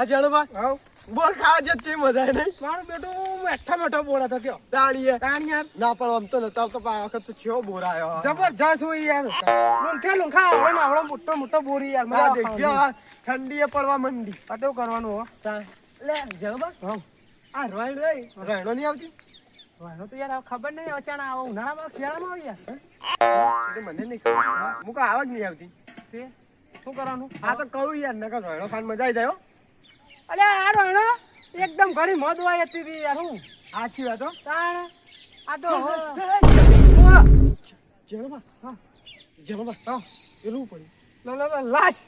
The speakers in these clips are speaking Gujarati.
આ જણવા હાવ બોર ખાવા જ છે મજા નહીં. મારું બેટો મેઠા મેઠા બોલા તો કયો? તાણીએ તાણ યાર. ના પણ આમ તો નતો વખત તો બોર આવ્યો જબરજસ્ત હોય યાર. લુંખે લુંખા આવડે ને આવડે મોટો મોટો બોરી યાર મજા દેખ્યો. ઠંડીએ પડવા મંડી. આ તો કરવાનું હો. લે જણવા હાવ આ રોઈડ રહી રાયણો નહીં આવતી? વાંધો તો યાર ખબર નહીં અચાનક આવો ઉનાળામાં શિયાળામાં આવી યાર મને નહીં ખબર. મુકા આવા જ નહીં આવતી. તે? શું કરવાનું? આ તો કહું યાર નકર રોયણો ખાન મજા આવી જાય હો. અલે આ રોયણો એકદમ ઘણી મોદ હોય હતી તી યાર હું સાચી વાત હો તાણ આ તો હો. જણવા હા. જેલમાં? હા. એલું પડ્યું. લો, લો, લાશ.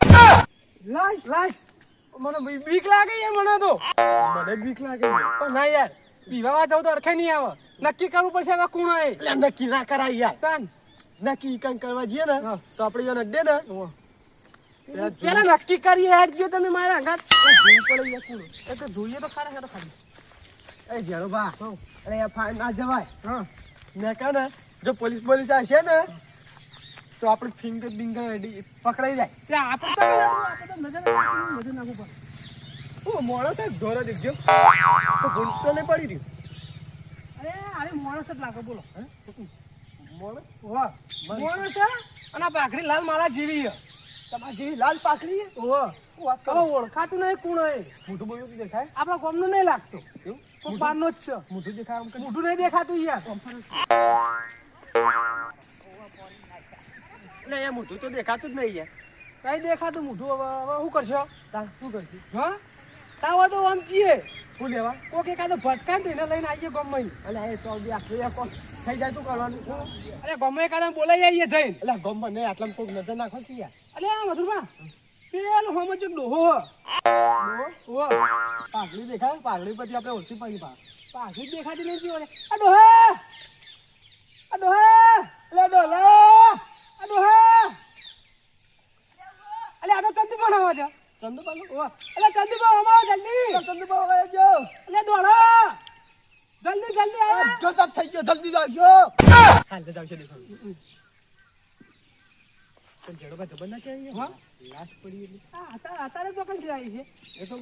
લાશ? લાશ. મને બીક લાગે યાર મને તો. મને બીક લાગે. પણ ના યાર પીવા જવું તો અડખે નહીં આવે. નક્કી કરવું પડશે હવે કોણ નક્કી ના કરાય યાર. નક્કી કંઈક કરવા જઈએ ને તો આપણે યાર અડ્ડે ને. પેલા નક્કી કરીએ હેડ ગયો તમે મારા જોવું પડે. એ તો જોઈએ તો ખરા હેડો ખાલી. એ જણવા બા. અરે આ ફાઇન ના જવાય. હા. મેં કહે ને જો પોલીસ પોલીસ આવશે ને તો આપણે ફિંગર બિંગર પકડાઈ જાય. એટલે આપણે તો આપણે તો નજર નજર નાખવું પડે. ઓ મોળો સાહેબ ધોરો દેખજો. તો તો નહીં પડી રહ્યું. અરે અરે માણસ જ લાગો બોલો. મોળો વાહ. મોળો છે અને આ ભાખરી લાલ માલા જીવી તમારી જેવી લાલ પાકડી ઓળખાતું નહીં કોણ એ મોટું બોલ્યું દેખાય? આપણા ગામનું નહીં લાગતું. એવું? પાન નો જ છે. મોટું દેખાય મોઢું નહીં દેખાતું યાર. એટલે યાર મોટું તો દેખાતું જ નહીં યાર. કઈ દેખાતું મોઢું હવે હવે શું કરશો? શું કરશું? હા? તાવો તો આમ કીએ. શું લેવા? કોઈક એકાદો ભટકાય ને લઈને આવીએ ગામમાં. એટલે એ તો બી આખી થઈ જાય તું કરવાનું? અરે ગમે એકાદા બોલાઈ આવીએ જઈને. એટલે ગમે નહીં આટલા કોઈક નજર નાખો કે યાર. અરે પેલો હોમો જો ડોહો. ઓ પાઘડી દેખાય પાઘડી પછી આપણે ઓછી પડી પા પાછી દેખાતી નહીં જીવો આ ડોહા. આ ડોહા. એટલે ડોલા આ ડોહા. અલે આ તો ચંદુ પણ આવા છે. ચંદુ પાલો ઓ અલે ચંદુ પણ આવા જલ્દી ચંદુ પાલો ગયો જો અલે દોડા. જલ્દી જલ્દી આવો જો તબ થઈ ગયો જલ્દી જાવ હાલ જાવ છે દેખો પણ જેડો ભાઈ ખબર ના કે હા? લાસ્ટ પડી એટલે. આ અત્યારે અત્યારે તો કઈ જાય છે. એ તો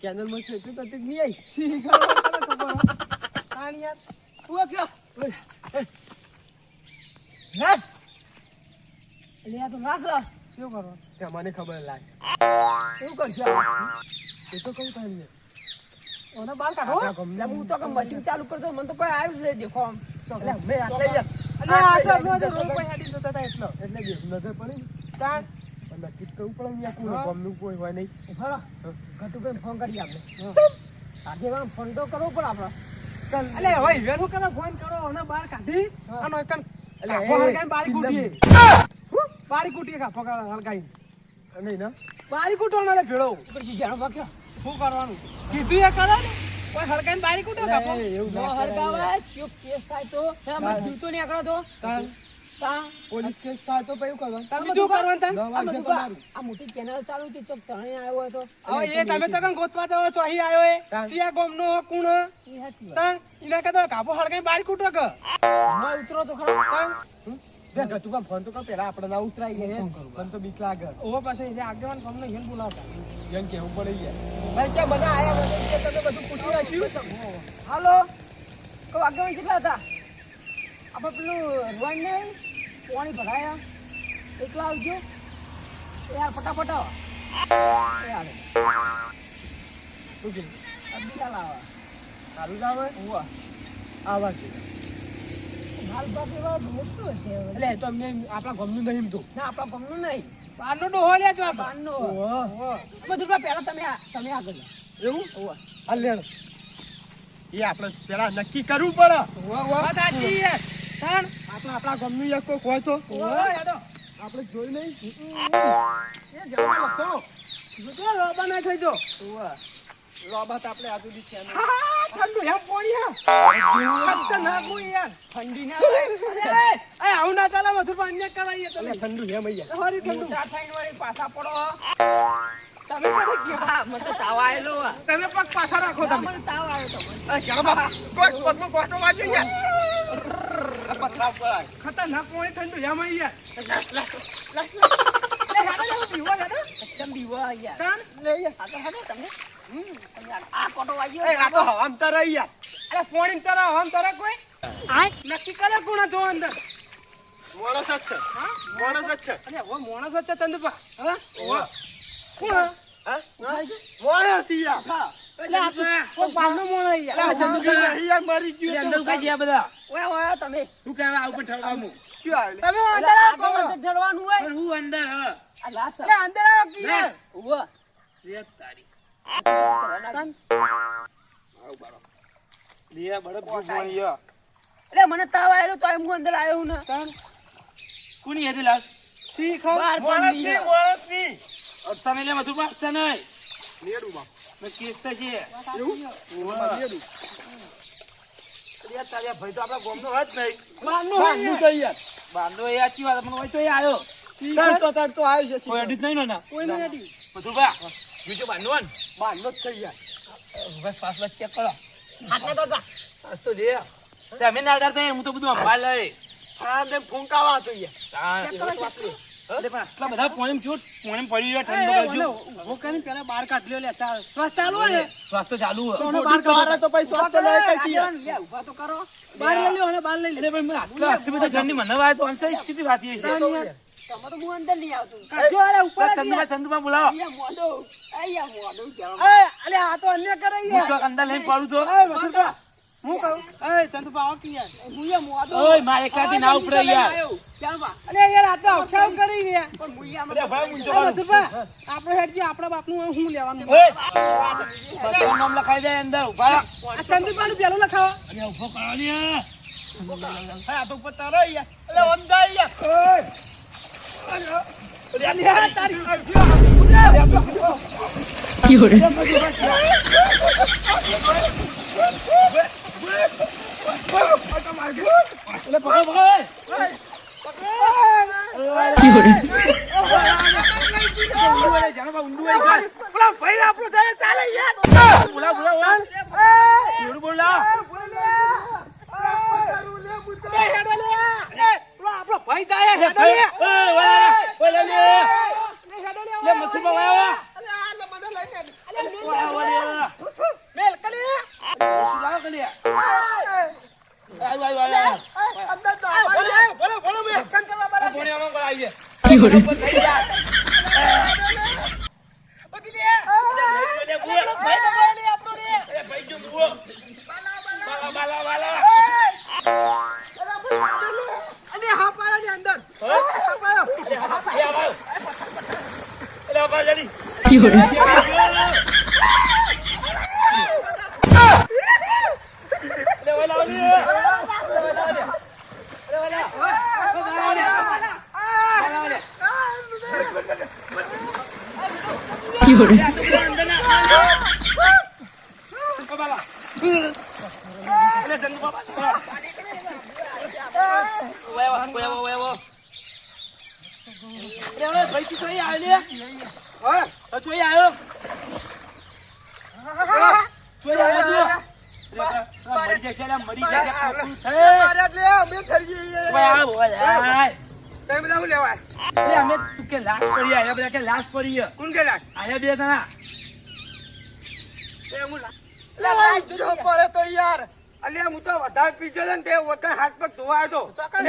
ચેનલમાં છે એટલું તક નહીં આવી? શી ખબર ખબર યાર તું કે નાસ એટલે આ તો રાસ શું કરો? મને ખબર લાગે. એવું કરજો એ તો કહું તમને ઓને બાર કાઢો. આપણા હું તો કઈ મશીન ચાલુ કરતો મને તો કોઈ આવ્યું જ નહીં દેખો આમ. એટલે અમે આટલે આ તો હેડી જતા હતા એટલો. એટલે નજર પડી તાણ નક્કી કરવું પડે ને યાર કોણ ગમનું કોઈ હોય નહીં. ઘટુભાઈ ફોન કરી આપણે આગેવાન ફોન તો કરવો પડે આપણે. અલે હવે વેલું કરો ફોન કરો અને બાર કાઢી. અને એકન અલે, કાપો એ, હળગાઈને બારી કૂટીએ. બારી કૂટીએ કાપો હળગાઈ નહીં ના? બારી કૂટવાનો ભેળો. પછી જાણો બાકી શું કરવાનું? કીધું એ કરો ને? કોઈ હળગાઈને બારી કૂટો કાપો નો યાર. ચૂપ કેસ થાય તો. એમાં જીવતો નીકળો તો. પોલીસ કેસ થાય તો પછી કરવાનું? તમે બીજું કરવાનું તમે આ મોટી ચેનલ ચાલુ છે તો ત્રણે આવ્યો હતો તો. હવે એ તમે તો કઈ ગોતવા જાઓ છો અહીં આવ્યો એ. તાન. ગોમ નો કુણ. તાન એના કરતા કાપો હળગાઈને બારી કૂટો કે. ઉતરો તો ખરો. બે ફોન તો પેલા આપણે ના ઉતરાઈ ગયા ફોન તો બીક લાગે. ઓ પાસે એ આગેવાન બોલાવતા. એમ કેવું પડે યાર. ભાઈ ક્યાં બધા આયા બધા તમે બધું પૂછી રાખ્યું હાલો? કહો આગેવાન કેટલા હતા? આપણે પેલું રોઈન નહીં પાણી ભરાયા. એકલા આવજો. યાર ફટાફટ આવો. એ શું આવે. આવા છે માલ બાપ એવા મોટું છે હવે. એટલે તો અમને આપણા ગમનું નહીં તો. ના આપણા ગમનું નહીં. બારનો ડોહો લે જો આ બધું પહેલા તમે તમે આગળ એવું? હાલ લેણો એ આપણે પેલા નક્કી કરવું પડે. સાચી આપણે આપણા ગમનું એક કોઈક હોય તો. આપણે જોઈ નહીં. એ જવા લખો. રોબા ના થઈ જો. ઉવા. રોબાત આપણે આજુ બી છે ઠંડુ ખતરનાક હું યાર. ઠંડી ના એ આવું ના ચાલે મધુર પણ અન્ય તમે. ઠંડુ છે મૈયા હરી ઠંડુ. મોટા થઈને પાછા પડો. તમે ગયો? હા, મને તો તાવ આયેલો તમે પગ પાછા રાખો તમે. મને તાવ આવ્યો તો મને. ચાલો કોઈ યાર ખતરનાક પોણી ઠંડુ હેમ યાર લાસ લાસ લાસ પોણી નક્કી કરે કોણ હતો અંદર માણસ જ છે માણસ જ છે અરે ઓ માણસ જ છે ચંદુપા હા કોણ હા? માણસ યાર. ઓય ઓય તમે શું? અંદર અંદર આવો કી મને તાવ આવેલો તો હું અંદર આવ્યો ને. કોની હતી લાશ. તમે લે મધુ પાકતા નહીં. નેડું બાપ. મેં કેસ તો છે. નેડું. યાર ભાઈ તો આપણા ગામનો હોત નહીં. બાંધો યાર. બાંધો એ સાચી વાત પણ હોય તો એ આવ્યો શી તર ખબર? તો તર તો આવી જશે. કોઈ અડીત નહીં ના કોઈ નહીં હતી. બધું બા બીજો બાંધો ને બાંધો જ છે યાર. બસ શ્વાસ બસ ચેક કરો શ્વાસ તો લે તમે ના ડરતા હું તો બધું સંભાળ લઈ આ ને ફૂંકાવા હતો યાર. તાણ. અરે પણ બધા પોણી જો પોણી પડી રહ્યો ઠંડો એ, કરજો મને ઊભો કરીને પેલા બહાર કાઢ લ્યો લે ચાલ શ્વાસ ચાલુ હોય શ્વાસ તો ચાલુ હોય. તો એને મોટી બહાર પારે કાઢો. તો પછી શ્વાસ તો લે કઈ લે, ઊભા તો કરો. બહાર લઈ લ્યો અને બહાર લઈ લ્યો. અરે મને આટલા આટલી બધા ઠંડી મને વાય તો અંશે સ્થિતિ વાતી છે તમે તો હું અંદર નહીં આવતું. કાઢજો, અરે ઉપર જ ચંદુબા બોલાવો. અહીંયા અહીંયા આ તો અન્ય કરે અંદર લઈને પડું તો. હું કહું? એ ચંદુભા આવો કી યાર. મુયા મોઢો ઓય મારે એકાથી ના ઉપડે યાર? ક્યાં બા? અરે યાર આ તો અફસાવ કરી યાર પણ મુયા અરે ભાઈ ઊંચો એ કરું વસંતભા, આપણે આપણા બાપનું નું હું લેવાનું ઓય! બધું નામ લખાઈ જાય અંદર ઊભા રહો. આ ચંદુભાનું પેલો લખાવો. અરે ઊભો કરો ને આ તો ઉપર તરે યાર. અલે, ઓમ જાય યાર. ઓય! અરે પકડ તારી. પેલા ભાઈ જાય ચાલે લે ઓય, ઓય, લે, લે. લે, મથુરબા આયુ, આયુ, જોડે મરી જાય શંકર બાબા. અરે, શંકર બાબા. ઓય, આવો, ઓય, આવો, ઓય, આવો. અરે, ઓય, ભાઈ, તું ચોઈ આવ્યો લે? હા, ચોઈ આવ્યો? ચોઈ આવ્યો તું? અરે, આ મરી જશે લે, મરી જશે, ખોટું થઈ. ઓય, આવ, ઓય, આય. અરે, અમે તું કે લાશ પડી આયા બધા કે લાશ પડી છે. આયા બે જણા આવ્યો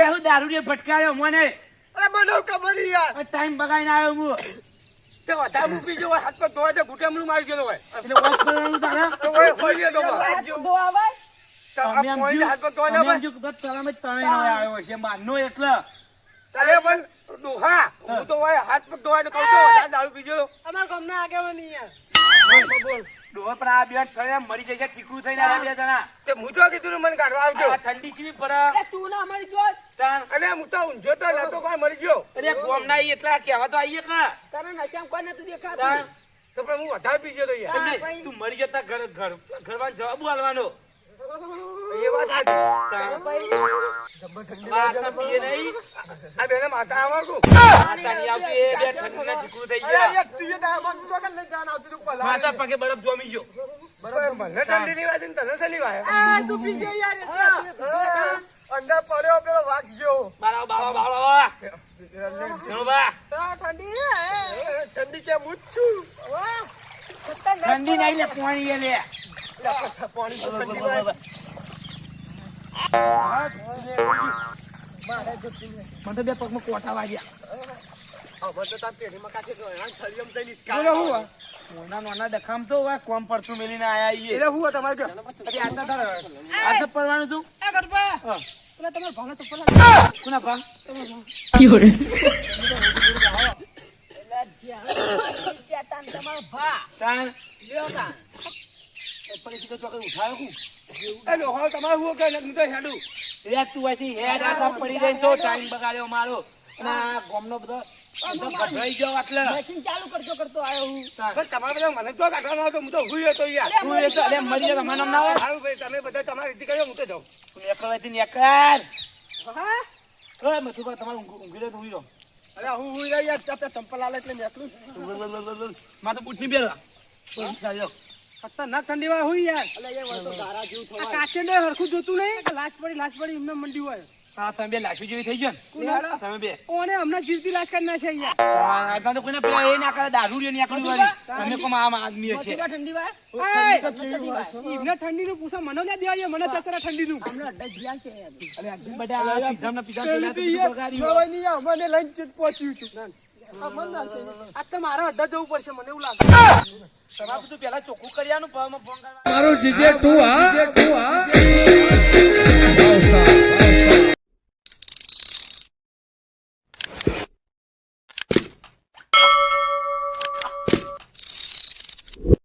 હું દારૂડિયો ભટકાયો ધોવા આ ટાઈમ મારી ગયો હોય એટલે વાત કરવાનું તારે ધો આવે અમે એમ જ્યું- અમે એમ જ્યું કે બસ તળાવમાં જ તણાઈને આવ્યો છે માનનો એટલે અમારા ગામના આગેવાની યાર ડોહા પણ આ બે થયા મરી જશે ઠીકરું થઈને આ બે જણા. મને કાઢવા આવજો. આ ઠંડી ચીવી પડે અરે તું ના અમારી જો. અને હું તો ઊંઝો તો નતો કોઈ મરી ગયો. અરે ગોમના ઈ એટલા કહેવા તો આઈએ કા તને નચામ કોઈ નતું. દેખાતું. તો પણ હું વધારે પીજો તો યાર નહીં. તું મરી જતા ઘર ઘર ઘરવાન જવાબ આલવાનો. ઠંડી ની અંદર પડ્યો પેલો વાઘ ઠંડી ઠંડી કે મુચ્છું ઠંડી પાણી પાણી મને તો બે પગમાં કોટા વાગ્યા. હવે તો? નાના ડખામ કોમ પડતું મેલીને આયા ઈએ એટલે હું તમારે જો અરે આજના તારે આ તો પડવાનું તું. એ ગરબા પેલા તમારા ભાલા તો પેલા કોના ભા તાન પછી તો ચોકડી ઉઠાયો કું એ તમારે હું કહે હું તો હેડું. લે તું અહીંથી હેડ આખા પડી રહી તો ટાઈમ બગાડ્યો મારો. અને આ બધો બધો ગયો ચાલુ કરતો કરતો આવ્યો હું. તમારે બધા મને તો કાઢવાનો હતો હું તો હુઈ હતો યાર. તું એ તો અરે મરી તમારા નામ ના હોય? સારું ભાઈ તમે બધા તમારી રીતે કર્યો હું તો જાઉં. તું એકલો અહીંથી નેકર હા? ઓય મથુભા તમારે ઊંઘી રહ્યો ઊંઘી રહ્યો. અરે હું હુઈ રહી યાર ચાપે ચંપલ આલે એટલે નીકળું મારે બૂટની. ચાલ્યો. ખતરનાક ઠંડીમાં હોય યાર. એટલે એ હોય તો ગારા જેવું આ કાચે ને હરખું જોતું નહીં. કે લાશ પડી લાશ પડી એમને મંડી હોય. હા, તમે બે લાશી જેવી થઈ ગયો ને. તમે બે. ઓને હમણાં જીવતી લાશ કરી નાખે અહીંયા? હા, તો કોઈને પેલા એ ના કરે દારૂડિયો નીકળ્યું વાળી. તમે કોમ આમ આદમી છે. ઠંડી વાય ઠંડી ઠંડીનું પૂછો મને ના દેવાય મને તસરા ઠંડી નું અમને અડધા જીયા છે અરે આ બધા આ પીઝા તો યાર ખવાય નહીં યાર, મને લઈને પહોંચ્યું છું. આ તો મારે અડધા જવું પડશે મને એવું લાગે. તમારે બધું પેલા ચોખ્ખું કરી આનું, ભાવમાં ફોન કરવા. મારું જીજે તું હા તું હા